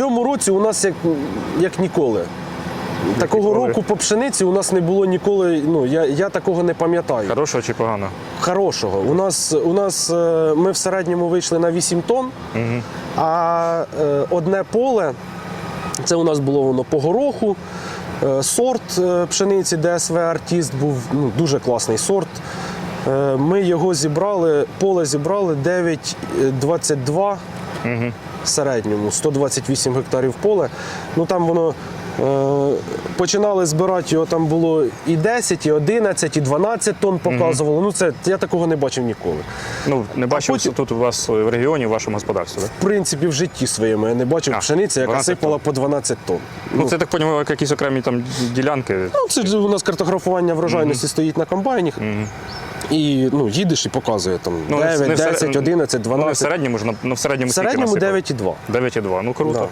цьому році у нас як, як ніколи. Такого ніколи. року по пшениці у нас не було ніколи. Ну я, я такого не пам'ятаю. Хорошого чи погано? Хорошого. У нас, у нас е, ми в середньому вийшли на 8 тонн, а е, одне поле це у нас було воно по гороху. Е, Сорт пшениці ДСВ Артіст був ну, дуже класний сорт. Ми його зібрали, поле зібрали 9,22 в середньому, 128 гектарів поле. Ну там воно е, починали збирати його, там було і 10, і 11, і 12 тонн показувало. Ну це я такого не бачив ніколи. Ну, не бачив потім- тут у вас в регіоні, в вашому господарстві. Так? В принципі, в житті своєму я не бачив пшениці, яка 12 сипала по 12 тонн. Ну, це так поняв, як якісь окремі там ділянки. Ну, це у нас картографування врожайності стоїть на комбайні. І ну, їдеш і показує там Ну, 9, не в сер- 10, 11, Ну, не в середньому ж, на- ну, в середньому в середньому скільки 9,2. 9,2. Ну круто. Да.